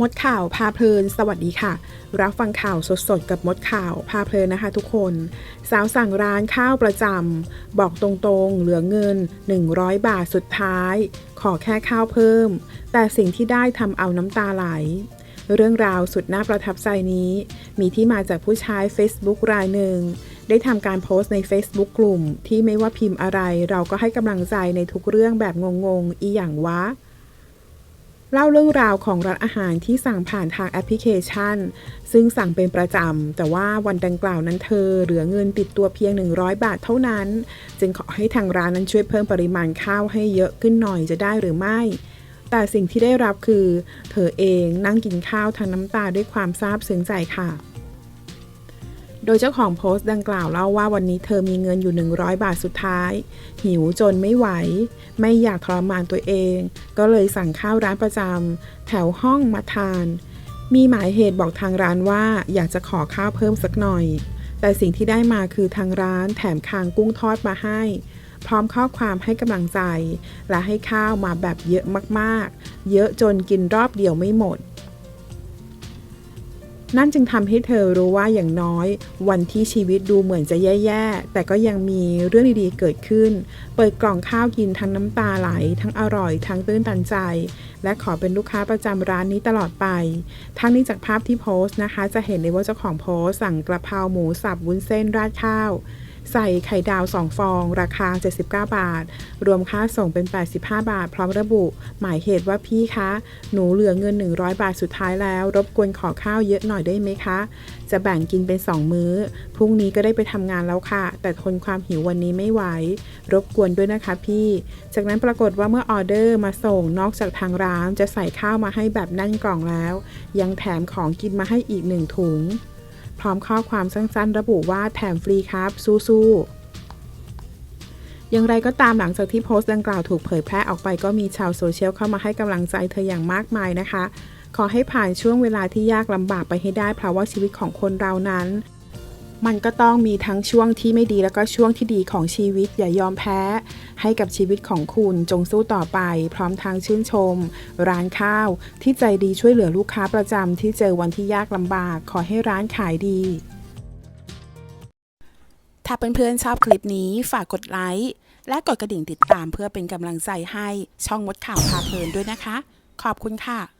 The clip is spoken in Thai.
มดข่าวพาเพลิน สวัสดีค่ะ รับฟังข่าวสดๆ กับมดข่าวพาเพลินนะคะทุกคน สาวสั่งร้านข้าวประจำบอกตรงๆ เหลือเงิน 100 บาทสุดท้าย ขอแค่ข้าวเพิ่ม แต่สิ่งที่ได้ทำเอาน้ำตาไหล เรื่องราวสุดน่าประทับใจนี้ มีที่มาจากผู้ใช้ Facebook รายหนึ่ง ได้ทำการโพสต์ใน Facebook กลุ่ม ที่ไม่ว่าพิมพ์อะไร เราก็ให้กำลังใจในทุกเรื่องแบบงงๆ อีหยังวะ เล่าเรื่องราวของร้านอาหารที่สั่งผ่านทางแอปพลิเคชัน ซึ่งสั่งเป็นประจำ แต่ว่าวันดังกล่าวนั้นเธอ เหลือเงินติดตัวเพียง 100 บาทเท่านั้น จึงขอให้ทางร้านนั้นช่วยเพิ่มปริมาณข้าวให้เยอะขึ้นหน่อยจะได้หรือไม่ แต่สิ่งที่ได้รับคือ เธอเองนั่งกินข้าวทางน้ำตาด้วยความซาบซึ้งใจค่ะ โดยเจ้าของโพสต์ดังกล่าวเล่าว่าวันนี้เธอมีเงินอยู่ 100 บาทสุดท้าย หิวจนไม่ไหว ไม่อยากทรมานตัวเอง ก็เลยสั่งข้าวร้านประจำแถวห้องมาทาน มีหมายเหตุบอกทางร้านว่าอยากจะขอข้าวเพิ่มสักหน่อย แต่สิ่งที่ได้มาคือทางร้านแถมคางกุ้งทอดมาให้ พร้อมข้อความให้กำลังใจ และให้ข้าวมาแบบเยอะมากๆ เยอะจนกินรอบเดียวไม่หมด นั่นจึงทำให้เธอรู้ว่าอย่างน้อย วันที่ชีวิตดูเหมือนจะแย่ๆ แต่ก็ยังมีเรื่องดีๆ เกิดขึ้น เปิดกล่องข้าวกินทั้งน้ำตาไหล ทั้งอร่อย ทั้งตื้นตันใจ และขอเป็นลูกค้าประจำร้านนี้ตลอดไป ทั้งนี้จากภาพที่โพสต์นะคะ จะเห็นได้ว่าเจ้าของโพสต์สั่งกระเพราหมูสับวุ้นเส้นราดข้าว ใส่ไข่ดาว 2 ฟอง ราคา 79 บาท รวมค่าส่งเป็น 85 บาท พร้อมระบุ หมายเหตุว่าพี่คะ หนูเหลือเงิน 100 บาทสุดท้ายแล้ว รบกวนขอข้าวเยอะหน่อยได้ไหมคะ จะแบ่งกินเป็น 2 มื้อ พรุ่งนี้ก็ได้ไปทำงานแล้วค่ะ แต่ทนความหิววันนี้ไม่ไหว รบกวนด้วยนะคะพี่ จากนั้นปรากฏว่าเมื่อออเดอร์มาส่งนอกจากทางร้านจะใส่ข้าวมาให้แบบแน่นกล่องแล้ว ยังแถมของกินมาให้อีกหนึ่งถุง พร้อมข้อความสั้นๆ ระบุว่าแถมฟรีครับสู้ๆอย่างไรก็ตามหลังจากที่โพสต์ดังกล่าวถูกเผยแพร่ออกไปก็มีชาวโซเชียลเข้ามาให้กำลังใจเธออย่างมากมายนะคะ ขอให้ผ่านช่วงเวลาที่ยากลำบากไปให้ได้เพราะว่าชีวิตของคนเรานั้น มันก็ต้องมีทั้งช่วงที่ไม่ดีแล้วก็ช่วงที่ดีของชีวิต อย่ายอมแพ้ ให้กับชีวิตของคุณจงสู้ต่อไป พร้อมทางชื่นชม ร้านข้าว ที่ใจดีช่วยเหลือลูกค้าประจำที่เจอวันที่ยากลำบาก ขอให้ร้านขายดี ถ้าเพื่อนๆชอบคลิปนี้ฝากกดไลค์และกดกระดิ่งติดตามเพื่อเป็นกำลังใจให้ช่องมดข่าวพาเพลินด้วยนะคะ ขอบคุณค่ะ